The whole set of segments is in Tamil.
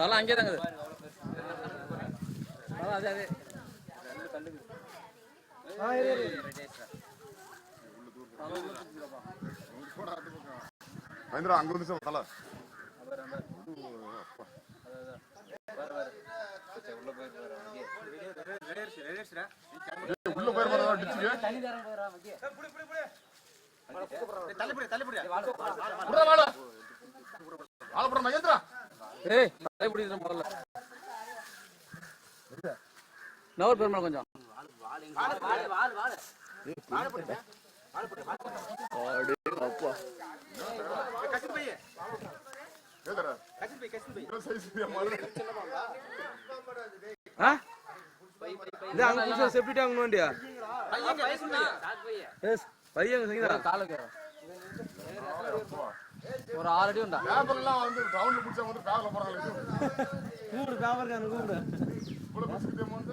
தலை அங்கேயே தாங்க அதே அதே. மகேந்திரா அங்க வந்து சார் தலை. உள்ள டிச்சுக்கு புறா வாழ வாழ புறா மகேந்திரா. ஏய் ஆ? இது அங்க புதுசா செப்டி டேங்க் வேண்டியா? பையன் சங்கீதா காலுக்கு ஒரு ஆறு அடி உண்டா? பேப்பர்லாம் வந்து டவுன்ல பிடிச்சா வந்து பேப்பர்ல போறாங்க கூப்பிடு பேப்பர் கான கூப்பிடு. இவ்வளவு பிடிச்சிக்கிட்டே வந்து.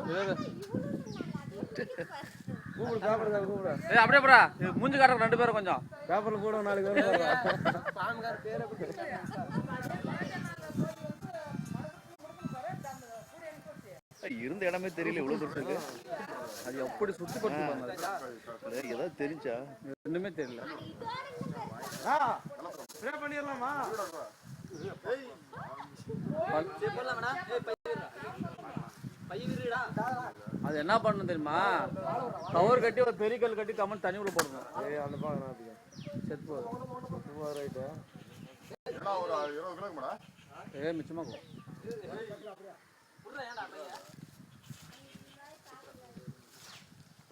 கூப்பிடு பேப்பர் கான கூப்பிடு. ஏய் அப்படியே போடா. மூஞ்சி காட்டுற ரெண்டு பேரும் கொஞ்சம். பேப்பர்ல கூட நாளைக்கு வரும் இருந்த இடமே தெரியல இவ்வளவு தூரம் இருக்கு அது எப்படி சுத்தி இல்ல, ஏதாவது தெரிஞ்சா? ஒண்ணுமே தெரியல. ஸ்ப்ரே பண்ணிடலாமா? அது என்ன பண்ணணும் தெரியுமா? கவர் கட்டி ஒரு பெரிய கல் கட்டி கமல் தண்ணி உள்ள போடணும் ஏய் அந்த பாக்க செத்து போகுது. ரைட்டு ஏ மிச்சமா போ.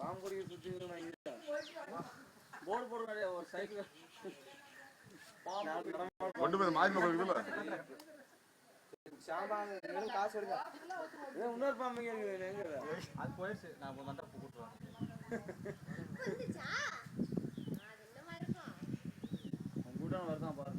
பாம்புரிய சுத்தி போர்டு போடுற ஒரு சைக்கிள் கொண்டு போய் மாறி இருக்குல்ல காசு ஏய் இன்னொரு பாம்பு அது போயிடுச்சு. நான் மாதிரி இருக்கும்? கூட்டம் வருதான் பாரு.